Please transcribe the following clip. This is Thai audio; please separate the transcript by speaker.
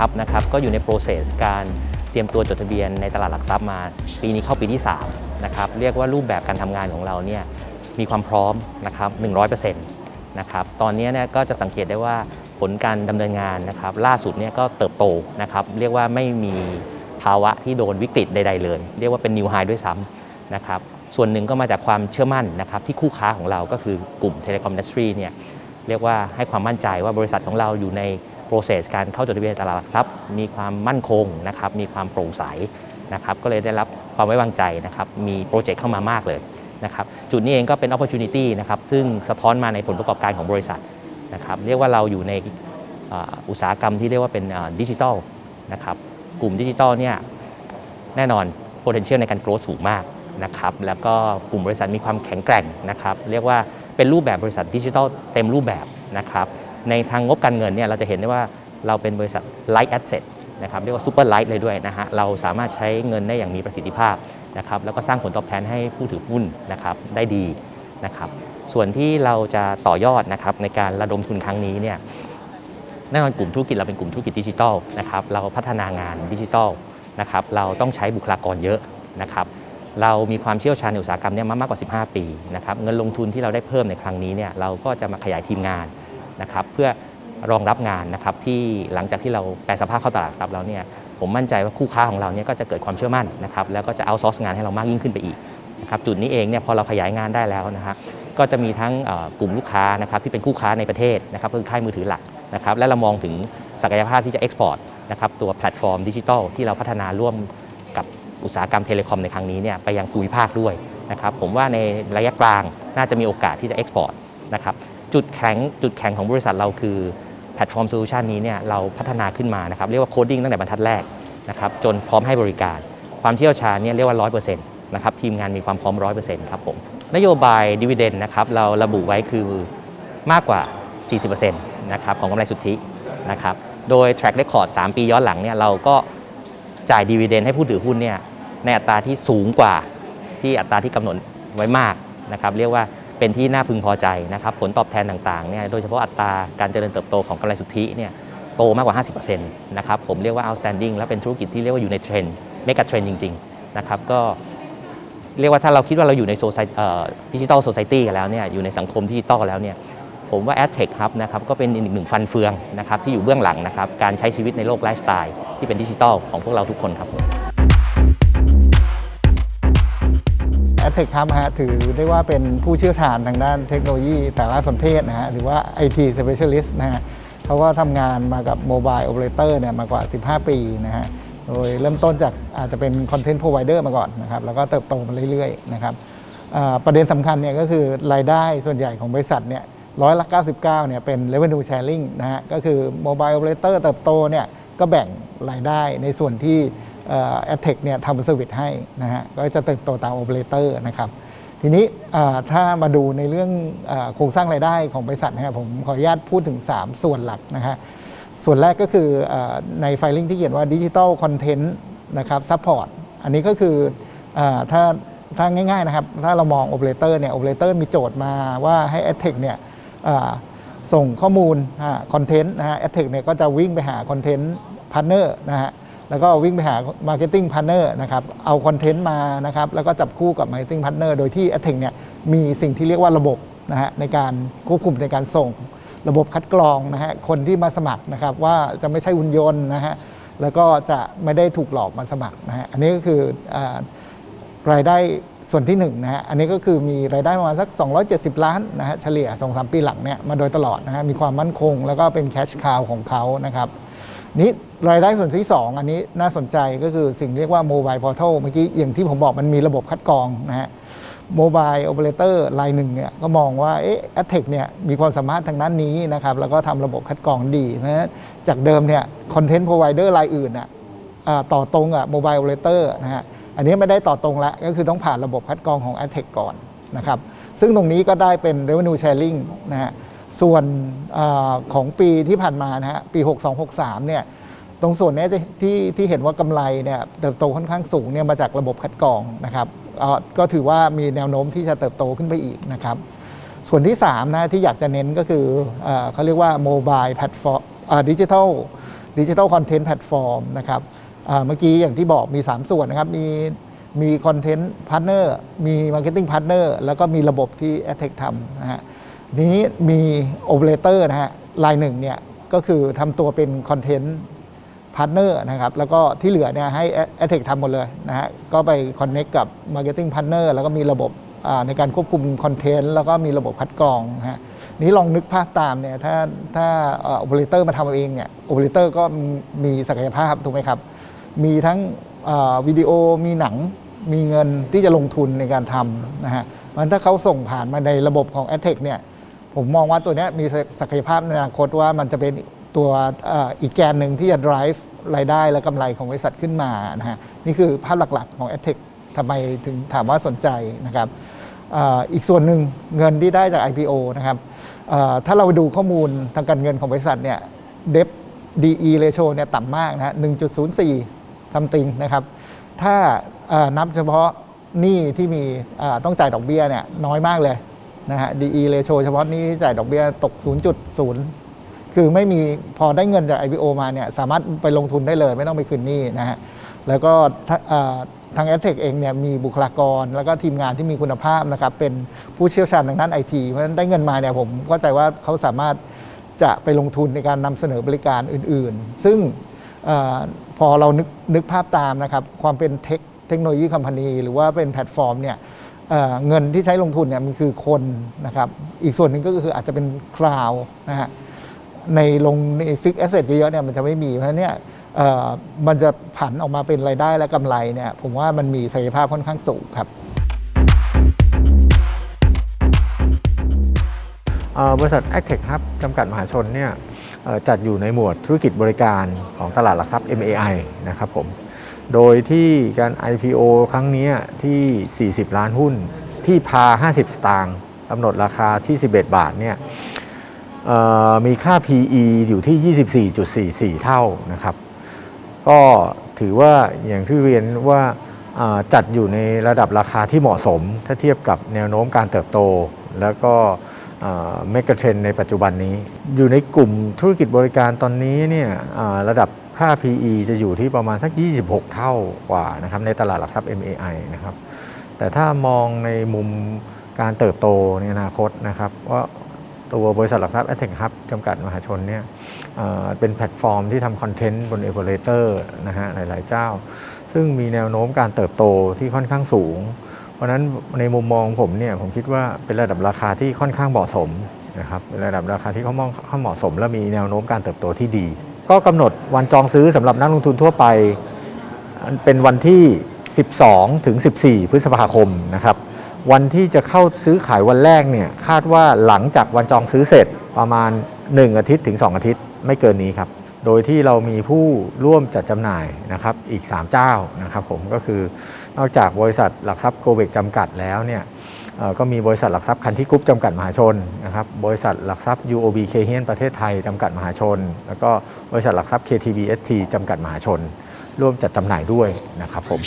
Speaker 1: ฮับนะครับก็อยู่ใน process การเตรียมตัวจดทะเบียนในตลาดหลักทรัพย์มา ปีนี้เข้าปีที่3นะครับเรียกว่ารูปแบบการทำงานของเราเนี่ยมีความพร้อมนะครับ100%นะครับตอนนี้เนี่ยก็จะสังเกตได้ว่าผลการดำเนินงานนะครับล่าสุดเนี่ยก็เติบโตนะครับเรียกว่าไม่มีภาวะที่โดนวิกฤตใด ๆ เลย เรียกว่าเป็นนิวไฮด้วยซ้ำนะครับส่วนหนึ่งก็มาจากความเชื่อมั่นนะครับที่คู่ค้าของเราก็คือกลุ่มเทเลคอมอินดัสทรีเนี่ยเรียกว่าให้ความมั่นใจว่าบริษัทของเราอยู่ใน process การเข้าจดทะเบียนตลาดหลักทรัพย์ มีความมั่นคงนะครับมีความโปร่งใสนะครับก็เลยได้รับความไว้วางใจนะครับมีโปรเจกต์เข้ามามากเลยนะครับจุดนี้เองก็เป็น opportunity นะครับซึ่งสะท้อนมาในผลประกอบการของบริษัทนะครับเรียกว่าเราอยู่ในอุตสาหกรรมที่เรียกว่าเป็นดิจิทัลนะครับกลุ่มดิจิทัลเนี่ยแน่นอน potential ในการ growth สูงมากนะครับแล้วก็กลุ่มบริษัทมีความแข็งแกร่งนะครับเรียกว่าเป็นรูปแบบบริษัทดิจิทัลเต็มรูปแบบนะครับ ในทางงบการเงินเนี่ยเราจะเห็นได้ว่าเราเป็นบริษัท light asset นะครับเรียกว่า super light เลยด้วยนะฮะเราสามารถใช้เงินได้อย่างมีประสิทธิภาพนะครับแล้วก็สร้างผลตอบแทนให้ผู้ถือหุ้นนะครับได้ดีนะครับส่วนที่เราจะต่อยอดนะครับในการระดมทุนครั้งนี้เนี่ยแน่นอนกลุ่มธุรกิจเราเป็นกลุ่มธุรกิจดิจิทัลนะครับเราพัฒนางานดิจิทัลนะครับเราต้องใช้บุคลากรเยอะนะครับเรามีความเชี่ยวชาญในอุตสาหกรรมเนี้มามากกว่า 15 ปีนะครับเงินลงทุนที่เราได้เพิ่มในครั้งนี้เนี่ยเราก็จะมาขยายทีมงาน นะครับเพื่อรองรับงานนะครับที่หลังจากที่เราแปลสภาพเข้าตลาดหลักทรัพย์แล้วเนี่ยผมมั่นใจว่าคู่ค้าของเราเนี่ยก็จะเกิดความเชื่อมั่นนะครับแล้วก็จะเอาซอร์สงานให้เรามากยิ่งขึ้นไปอีกนะครับจุดนี้เองเนี่ยพอเราขยายงานได้แล้วนะฮะก็จะมีทั้งกลุ่มลูกค้านะครับที่เป็นคู่ค้าในประเทศนะครับคือค่ายมือถือหลักนะครับและเรามองถึงศักยภาพที่จะเอ็กซ์พอร์ตนะครับตัวแพลตฟอร์มดิจิทัลที่เราพัฒนาร่วมกับอุตสาหกรรมเทเลคอมในครั้งนี้เนี่ยไปยังภูมิภาคด้วยนะครับผมว่าในระยะกลางน่าจะมีโอกาสที่จะเอ็กซ์พอร์ตนะครับ จุดแข็งจุดแข็งของบริษัทเราคือแพลตฟอร์มโซลูชันนี้เนี่ยเราพัฒนาขึ้นมานะครับเรียกว่าโคดดิ้งตั้งแต่บรรทัดแรกนะครับจนพร้อมให้บริการ ความเชี่ยวชาญเนี่ยเรียกว่า 100%นะครับทีมงานมีความพร้อม 100%ครับผมนโยบายดีเวเดนนะครับเราระบุไว้คือมากกว่า 40%นะครับของกำไรสุทธินะครับโดย track record 3 ปีย้อนหลังเนี่ยเราก็จ่ายดีเวเดนให้ผู้ถือหุ้นเนี่ยในอัตราที่สูงกว่าที่อัตราที่กำหนดไว้มากนะครับเรียกว่า เป็นที่น่าพึงพอใจนะครับผลตอบแทนต่างๆเนี่ยโดยเฉพาะอัตราการเจริญเติบโตของกำไรสุทธิเนี่ยโตมากกว่า 50%นะครับผมเรียกว่า outstanding และเป็นธุรกิจที่เรียกว่าอยู่ในเทรนด์เมกะเทรนด์จริงๆนะครับก็เรียกว่าถ้าเราคิดว่าเราอยู่ในโซซดิจิทัลโซซายตี้กันแล้วเนี่ยอยู่ในสังคมดิจิทัลแล้วเนี่ยผมว่า a d t e c h Hub นะครับก็เป็นอีกหนึ่งฟันเฟืองนะครับที่อยู่เบื้องหลังนะครับการใช้ชีวิตในโลกไลฟ์สไตล์ที่เป็นดิจิทัลของพวกเราทุกคนครับ
Speaker 2: แอดเทคครับฮะถือได้ว่าเป็นผู้เชี่ยวชาญทางด้านเทคโนโลยีสารสนเทศนะฮะหรือว่า IT Specialist นะฮะเขาก็ทำงานมากับ Mobile Operator เนี่ยมากว่า 15 ปีนะฮะโดยเริ่มต้นจากอาจจะเป็น Content Provider มาก่อนนะครับแล้วก็เติบโตมาเรื่อยๆนะครับประเด็นสำคัญเนี่ยก็คือรายได้ส่วนใหญ่ของบริษัทเนี่ยร้อยละ 99เนี่ยเป็น Revenue Sharing นะฮะก็คือ Mobile Operator เติบโตเนี่ยก็แบ่งรายได้ในส่วนที่ แอดเทคเนี่ยทำเซอร์วิสให้นะฮะก็จะเติบโตตามโอเปอเรเตอร์นะครับทีนี้ถ้ามาดูในเรื่องโครงสร้างรายได้ของบริษัทนะครับผมขออนุญาตพูดถึง 3 ส่วนหลักนะฮะส่วนแรกก็คืออในไฟลิ่งที่เขียนว่าดิจิ t a ลคอนเทนต์นะครับซัพพอร์ตอันนี้ก็คืออถ้าถ้าง่ายๆนะครับ ถ้าเรามองโอเปอเรเตอร์เนี่ยโอเปอเรเตอร์มีโจทย์มาว่าให้ a d t e c h เนี่ยส่งข้อมูลคอนเทนต์นะฮะ a d t e c h เนี่ยก็จะวิ่งไปหาคอนเทนต์พาร์เนอร์นะฮะ แล้วก็วิ่งไปหา Marketing Partner นะครับ เอาคอนเทนต์มานะครับ แล้วก็จับคู่กับ Marketing Partner โดยที่ a t t e c h เนี่ยมีสิ่งที่เรียกว่าระบบนะฮะในการควบคุมในการส่ง ระบบคัดกรองนะฮะคนที่มาสมัครนะครับว่าจะไม่ใช่หุ่นยนต์นะฮะแล้วก็จะไม่ได้ถูกหลอกมาสมัครนะฮะอันนี้ก็คืออรายได้ส่วนที่1นงนะฮะอันนี้ก็คือมีรายได้ประมาณสัก 270 ล้านนะฮะเฉลี่ย 2-3 ปีหลังเนี่ยมาโดยตลอดนะฮะมีความมั่นคง แล้วก็เป็นแคชคาวของเขานะครับ นี้รายได้ส่วนที่ 2 อันนี้น่าสนใจก็คือสิ่งเรียกว่าโมบายพอร์ทัลเมื่อกี้อย่างที่ผมบอกมันมีระบบคัดกรองนะฮะโมบายโอเปอเรเตอร์รายหนึ่งเนี่ยก็มองว่าเอ๊ะแอดเทคเนี่ยมีความสามารถทางด้านนี้นะครับแล้วก็ทำระบบคัดกรองดีเพราะฉะนั้นจากเดิมเนี่ยคอนเทนต์พรอไวเดอร์รายอื่นอะอ่าต่อตรงกับโมบายโอเปอเรเตอร์นะฮะอันนี้ไม่ได้ต่อตรงแล้วก็คือต้องผ่านระบบคัดกรองของ a d t e c h ก่อนนะครับซึ่งตรงนี้ก็ได้เป็น revenue sharing นะฮะ ส่วนอของปีที่ผ่านมานะฮะปี 6263เนี่ยตรงส่วนนี้ที่ที่เห็นว่ากำไรเนี่ยเติบโตค่อนข้างสูงเนี่ยมาจากระบบคัดกรองนะครับก็ถือว่ามีแนวโน้มที่จะเติบโตขึ้นไปอีกนะครับ ส่วนที่3นะที่อยากจะเน้นก็คือเอเขาเรียกว่าโมบายแพลตฟอร์มดิจิทัลดิจิทัลคอนเทนต์แพลตฟอร์มนะครับเมื่อกี้อย่างที่บอกมี 3 ส่วนนะครับ มีมีคอนเทนต์พาร์ทเนอร์มีมาร์เก็ตติ้งพาร์ทเนอร์แล้วก็มีระบบที่ a d t e c h ทำนะฮะ ทีนี้มีโอเปอเรเตอร์นะฮะรายหนึ่งเนี่ยก็คือทำตัวเป็นคอนเทนต์พาร์ทเนอร์นะครับแล้วก็ที่เหลือเนี่ยให้ a t t e c h ทำหมดเลยนะฮะก็ไปคอนเน็กกับ Marketing Partner แล้วก็มีระบบในการควบคุมคอนเทนต์แล้วก็มีระบบคัดกรองนะฮะนี้ลองนึกภาพตามเนี่ยถ้าถ้าโอเปอเรเตอร์มาทำเองเนี่ยโอเปอเรเตอร์ก็มีศักยภาพถูกไหมครับ มีทั้งวิดีโอมีหนังมีเงินที่จะลงทุนในการทำนะฮะมันถ้าเขาส่งผ่านมาในระบบของ a d t e c h เนี่ย ผมมองว่าตัวนี้มีศักยภาพในอนาคตว่ามันจะเป็นตัวอีกแกนหนึ่งที่จะ drive รายได้และกำไรของบริษัทขึ้นมานะฮะนี่คือภาพหลักๆของ a d t e c h ทำไมถึงถามว่าสนใจนะครับอีกส่วนหนึ่งเงินที่ได้จาก IPO นะครับถ้าเราไปดูข้อมูลทางการเงินของบริษัทเนี่ย debt DE ratio เนี่ยต่ำมากนะฮะ1.04 something นะครับ ถ้านับเฉพาะหนี้ที่มีต้องจ่ายดอกเบี้ยเนี่ยน้อยมากเลย นะฮะ DE ratio เฉพาะนี้จ่ายดอกเบี้ยตก 0.0 คือไม่มีพอได้เงินจาก IPO มาเนี่ยสามารถไปลงทุนได้เลยไม่ต้องไปคืนหนี้นะฮะ แล้วก็ทาง a d t e c h เองเนี่ยมีบุคลากร แล้วก็ทีมงานที่มีคุณภาพนะครับเป็นผู้เชี่ยวชาญทางด้านไอทีเพราะฉะนั้นได้เงินมาเนี่ยผมเข้าใจว่าเขาสามารถจะไปลงทุนในการนำเสนอบริการอื่นๆ ซึ่งอพอเรานึกนึกภาพตามนะครับความเป็นเทคเทคโนโลยีคอมพานีหรือว่าเป็นแพลตฟอร์มเนี่ย เเงินที่ใช้ลงทุนเนี่ยมันคือคนนะครับ อีกส่วนหนึ่งก็คืออาจจะเป็นคลาวนะฮะในลงในฟิกแอสเซทเยอะๆเนี่ยมันจะไม่มี เพราะเนี่ยมันจะผันออกมาเป็นรายได้และกำไรเนี่ยผมว่ามันมีศักยภาพค่อนข้างสูงครับ
Speaker 3: บริษัท a c t e c h Hub จำกัดมหาชนเนี่ยจัดอยู่ในหมวดธุรกิจบริการของตลาดหลักทรัพย์ MAI นะครับผม โดยที่การ IPO ครั้งนี้ที่ 40 ล้านหุ้นที่พา 50 สตางค์กำหนดราคาที่ 11 บาทเนี่ยมีค่า PE อยู่ที่ 24.44 เท่านะครับ ก็ถือว่าอย่างที่เรียนว่าจัดอยู่ในระดับราคาที่เหมาะสม ถ้าเทียบกับแนวโน้มการเติบโต แล้วก็เมกะเทรนในปัจจุบันนี้ อยู่ในกลุ่มธุรกิจบริการตอนนี้เนี่ยระดับ ค่า PE จะอยู่ที่ประมาณสัก 26 เท่ากว่านะครับในตลาดหลักทรัพย์ MAI นะครับ แต่ถ้ามองในมุมการเติบโตในอนาคตนะครับว่าตัวบริษัทหลักทรัพย์ a t t e c h Hub จำกัดมหาชนเนี่ยเเป็นแพลตฟอร์มที่ทำคอนเทนต์บนเอ u l เลเตอร์นะฮะหลาย ๆ เจ้า ซึ่งมีแนวโน้มการเติบโตที่ค่อนข้างสูง เพราะฉะนั้นในมุมมองผมเนี่ยผมคิดว่าเป็นระดับราคาที่ค่อนข้างเหมาะสมนะครับเป็นระดับราคาที่เขามองเขาเหมาะสม และมีแนวโน้มการเติบโตที่ดี ก็กำหนดวันจองซื้อสำหรับนักลงทุนทั่วไป เป็นวันที่ 12 ถึง 14 พฤษภาคมนะครับ วันที่จะเข้าซื้อขายวันแรกเนี่ยคาดว่าหลังจากวันจองซื้อเสร็จประมาณ 1 อาทิตย์ถึง 2 อาทิตย์ไม่เกินนี้ครับ โดยที่เรามีผู้ร่วมจัดจำหน่ายนะครับอีก 3 เจ้านะครับผมก็คือนอกจากบริษัทหลักทรัพย์โกเบกจำกัดแล้วเนี่ย ก็มีบริษัทหลักทรัพย์คันที่กรุ๊ปจำกัดมหาชนนะครับบริษัทหลักทรัพย์ UOB เคเฮียนประเทศไทยจำกัดมหาชน แล้วก็บริษัทหลักทรัพย์ KTBST จำกัดมหาชน ร่วมจัดจำหน่ายด้วยนะครับผม